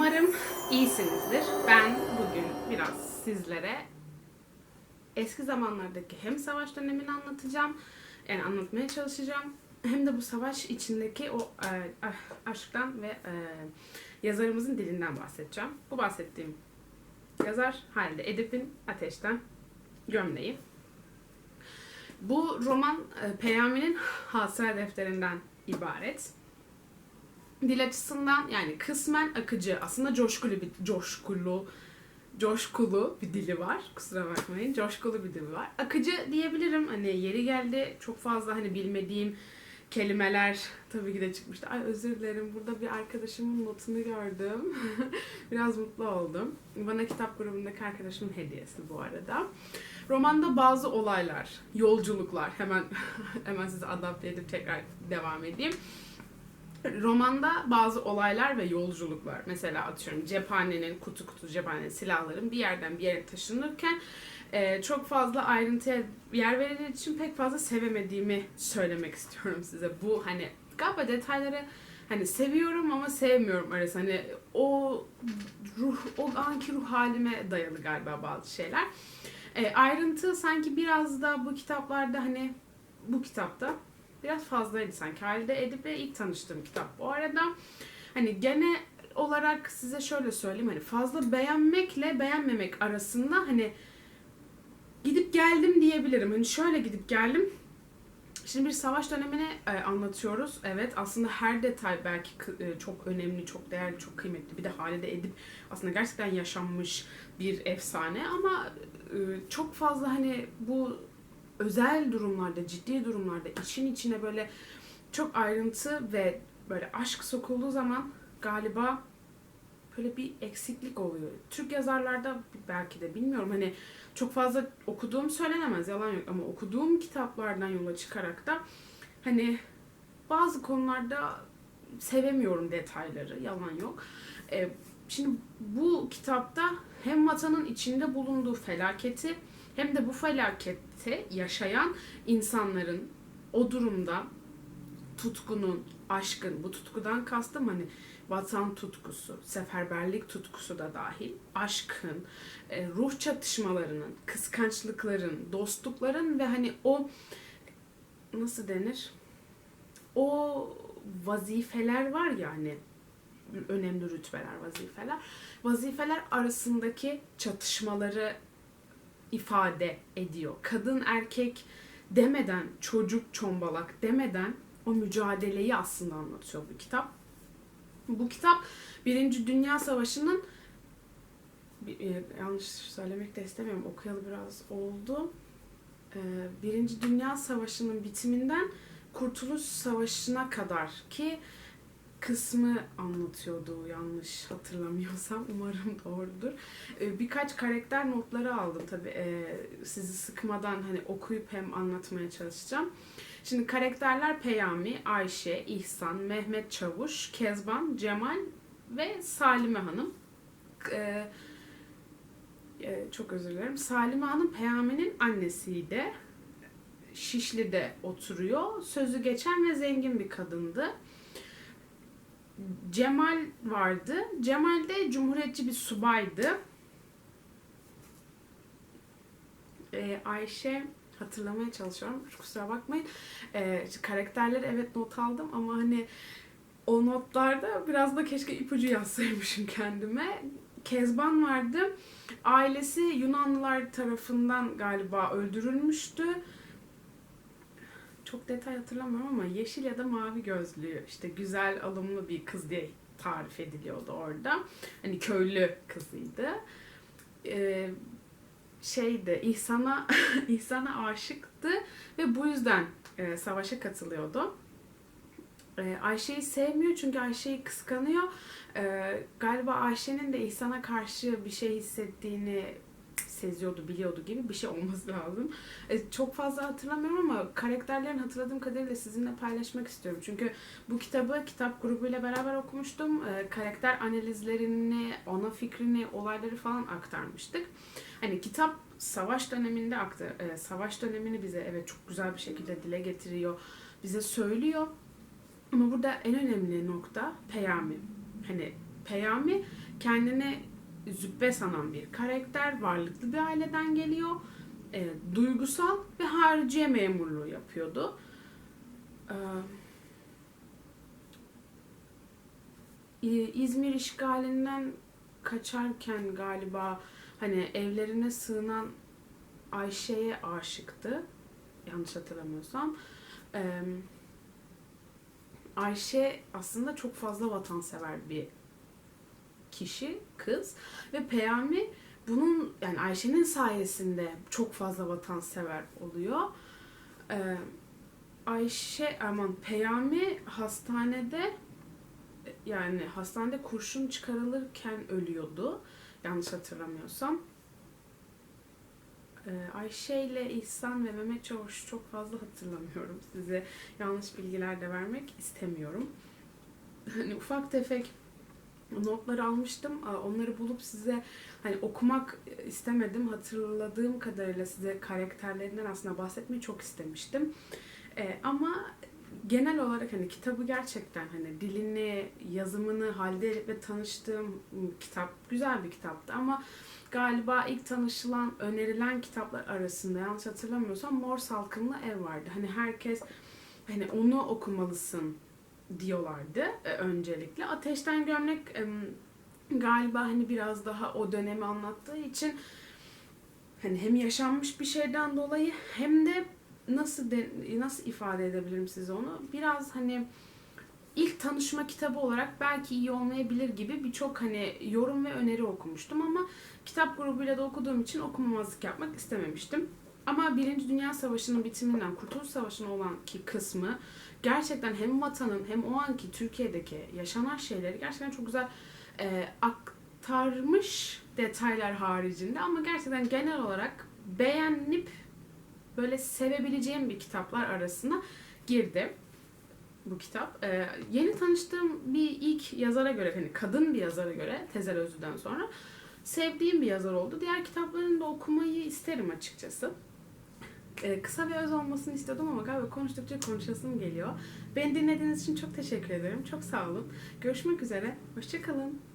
Umarım iyisinizdir. Ben bugün biraz sizlere eski zamanlardaki hem savaş dönemini anlatacağım, yani anlatmaya çalışacağım. Hem de bu savaş içindeki o e, aşktan ve e, yazarımızın dilinden bahsedeceğim. Bu bahsettiğim yazar Halide Edip'in Ateşten Gömleği. Bu roman e, Peyami'nin hatıra defterinden ibaret. Dil açısından yani kısmen akıcı, aslında coşkulu bir coşkulu coşkulu bir dili var. Kusura bakmayın. Coşkulu bir dili var. Akıcı diyebilirim. Hani yeri geldi çok fazla hani bilmediğim kelimeler tabii ki de çıkmıştı. Ay özür dilerim. Burada bir arkadaşımın notunu gördüm. Biraz mutlu oldum. Bana kitap grubundaki arkadaşımın hediyesi bu arada. Romanda bazı olaylar, yolculuklar hemen hemen size adapte edip tekrar devam edeyim. Romanda bazı olaylar ve yolculuklar mesela atıyorum cephanenin kutu kutu cephane silahların bir yerden bir yere taşınırken e, çok fazla ayrıntıya yer verildiği için pek fazla sevemediğimi söylemek istiyorum size. Bu hani galiba detayları hani seviyorum ama sevmiyorum arası. Hani o ruh, o anki ruh halime dayalı galiba bazı şeyler. E, ayrıntı sanki biraz da bu kitaplarda hani bu kitapta biraz fazlaydı sanki. Halide Edip'le ilk tanıştığım kitap bu arada. Hani gene olarak size şöyle söyleyeyim hani fazla beğenmekle beğenmemek arasında hani gidip geldim diyebilirim. Hani şöyle gidip geldim. Şimdi bir savaş dönemini e, anlatıyoruz. Evet aslında her detay belki e, çok önemli, çok değerli, çok kıymetli. Bir de Halide Edip aslında gerçekten yaşanmış bir efsane ama e, çok fazla hani bu özel durumlarda, ciddi durumlarda için içine böyle çok ayrıntı ve böyle aşk sokulduğu zaman galiba böyle bir eksiklik oluyor. Türk yazarlarda belki de bilmiyorum hani çok fazla okuduğum söylenemez yalan yok ama okuduğum kitaplardan yola çıkarak da hani bazı konularda sevemiyorum detayları yalan yok. Ee, şimdi bu kitapta hem vatanın içinde bulunduğu felaketi hem de bu felakette yaşayan insanların o durumda tutkunun, aşkın, bu tutkudan kastım hani vatan tutkusu, seferberlik tutkusu da dahil, aşkın, e, ruh çatışmalarının, kıskançlıkların, dostlukların ve hani o nasıl denir? O vazifeler var ya hani önemli rütbeler, vazifeler. Vazifeler arasındaki çatışmaları ifade ediyor. Kadın erkek demeden, çocuk çombalak demeden o mücadeleyi aslında anlatıyor bu kitap. Bu kitap Birinci Dünya Savaşı'nın e, yanlış söylemek de istemiyorum okuyalı biraz oldu. E, Birinci Dünya Savaşı'nın bitiminden Kurtuluş Savaşı'na kadar ki kısmı anlatıyordu yanlış hatırlamıyorsam umarım doğrudur. Ee, birkaç karakter notları aldım tabi ee, sizi sıkmadan hani okuyup hem anlatmaya çalışacağım. Şimdi karakterler Peyami, Ayşe, İhsan, Mehmet Çavuş, Kezban, Cemal ve Salime Hanım. Ee, e, çok özür dilerim. Salime Hanım Peyami'nin annesiydi. Şişli'de oturuyor. Sözü geçen ve zengin bir kadındı. Cemal vardı. Cemal de cumhuriyetçi bir subaydı. Ee, Ayşe hatırlamaya çalışıyorum. Kusura bakmayın. Ee, karakterleri evet not aldım ama hani o notlarda biraz da keşke ipucu yazsaymışım kendime. Kezban vardı. Ailesi Yunanlılar tarafından galiba öldürülmüştü çok detay hatırlamıyorum ama yeşil ya da mavi gözlü işte güzel alımlı bir kız diye tarif ediliyordu orada. Hani köylü kızıydı. Ee, şeydi İhsan'a İhsan'a aşıktı ve bu yüzden e, savaşa katılıyordu. E, Ayşe'yi sevmiyor çünkü Ayşe'yi kıskanıyor. E, galiba Ayşe'nin de İhsan'a karşı bir şey hissettiğini seziyordu, biliyordu gibi bir şey olması lazım. E, çok fazla hatırlamıyorum ama karakterlerin hatırladığım kadarıyla sizinle paylaşmak istiyorum. Çünkü bu kitabı kitap grubuyla beraber okumuştum. E, karakter analizlerini, ana fikrini, olayları falan aktarmıştık. Hani kitap savaş döneminde aktı. E, savaş dönemini bize evet çok güzel bir şekilde dile getiriyor. Bize söylüyor. Ama burada en önemli nokta Peyami. Hani Peyami kendini züppe sanan bir karakter, varlıklı bir aileden geliyor. E, duygusal ve hariciye memurluğu yapıyordu. E, İzmir işgalinden kaçarken galiba hani evlerine sığınan Ayşe'ye aşıktı. Yanlış hatırlamıyorsam. Ee, Ayşe aslında çok fazla vatansever bir kişi, kız ve Peyami bunun yani Ayşe'nin sayesinde çok fazla vatansever oluyor. Ee, Ayşe aman Peyami hastanede yani hastanede kurşun çıkarılırken ölüyordu. Yanlış hatırlamıyorsam. Ee, Ayşe ile İhsan ve Mehmet Çavuş'u çok fazla hatırlamıyorum. Size yanlış bilgiler de vermek istemiyorum. Hani ufak tefek notları almıştım. Onları bulup size hani okumak istemedim. Hatırladığım kadarıyla size karakterlerinden aslında bahsetmeyi çok istemiştim. Ee, ama genel olarak hani kitabı gerçekten hani dilini, yazımını halde ve tanıştığım kitap güzel bir kitaptı ama galiba ilk tanışılan, önerilen kitaplar arasında yanlış hatırlamıyorsam Mor Salkımlı Ev vardı. Hani herkes hani onu okumalısın diyorlardı e, öncelikle. Ateşten Gömlek galiba hani biraz daha o dönemi anlattığı için hani hem yaşanmış bir şeyden dolayı hem de nasıl de, nasıl ifade edebilirim size onu? Biraz hani ilk tanışma kitabı olarak belki iyi olmayabilir gibi birçok hani yorum ve öneri okumuştum ama kitap grubuyla da okuduğum için okumamazlık yapmak istememiştim. Ama Birinci Dünya Savaşı'nın bitiminden Kurtuluş Savaşı'na olan ki kısmı gerçekten hem vatanın hem o anki Türkiye'deki yaşanan şeyleri gerçekten çok güzel e, aktarmış detaylar haricinde ama gerçekten genel olarak beğenip böyle sevebileceğim bir kitaplar arasına girdi bu kitap. Ee, yeni tanıştığım bir ilk yazara göre, hani kadın bir yazara göre Tezer Özlü'den sonra sevdiğim bir yazar oldu. Diğer kitaplarını da okumayı isterim açıkçası. Ee, kısa ve öz olmasını istiyordum ama galiba konuştukça konuşasım geliyor. Beni dinlediğiniz için çok teşekkür ederim. Çok sağ olun. Görüşmek üzere. Hoşçakalın.